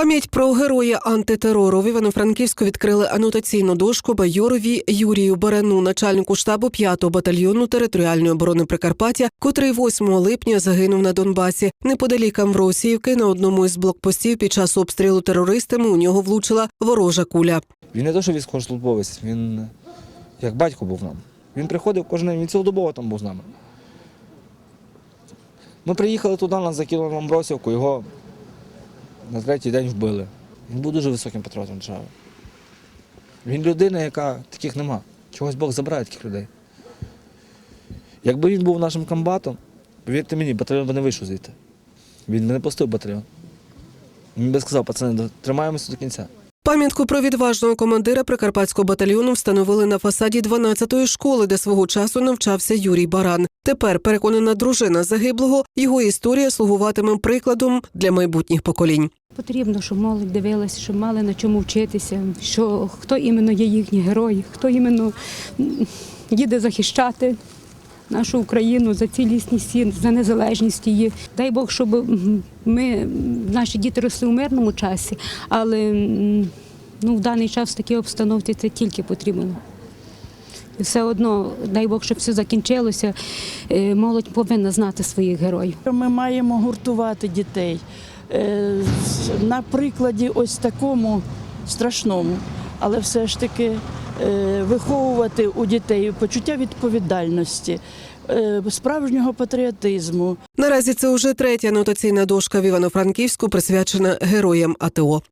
Пам'ять про героя антитерору в Івано-Франківську відкрили анотаційну дошку майорові Юрію Барану, начальнику штабу 5-го батальйону територіальної оборони Прикарпаття, котрий 8 липня загинув на Донбасі. Неподалік Амвросіївки на одному із блокпостів під час обстрілу терористами у нього влучила ворожа куля. Він не то, що військовослужбовець, він як батько був нам. Він приходив кожен день, він цілодобово там був з нами. Ми приїхали туди, нас закинули в Амбросівку, його на третій день вбили. Він був дуже високим патріотом держави. Він людина, яка таких нема. Чогось Бог забирає таких людей. Якби він був нашим комбатом, повірте мені, батальйон би не вийшов звідти. Він би не пустив батальйон. Він би сказав, пацани, тримаємося до кінця. Пам'ятку про відважного командира прикарпатського батальйону встановили на фасаді 12-ї школи, де свого часу навчався Юрій Баран. Тепер переконана дружина загиблого, його історія слугуватиме прикладом для майбутніх поколінь. Потрібно, щоб молодь дивилася, щоб мали на чому вчитися, що хто іменно є їхні герої, хто іменно їде захищати нашу Україну за цілісність, за незалежність її. Дай Бог, щоб ми, наші діти росли у мирному часі, але ну, в даний час в такій обстановці це тільки потрібно. І все одно, дай Бог, щоб все закінчилося. Е, Молодь повинна знати своїх героїв. Ми маємо гуртувати дітей Е, на прикладі ось такому страшному, але все ж таки виховувати у дітей почуття відповідальності, е, справжнього патріотизму. Наразі це уже третя нотаційна дошка в Івано-Франківську, присвячена героям АТО.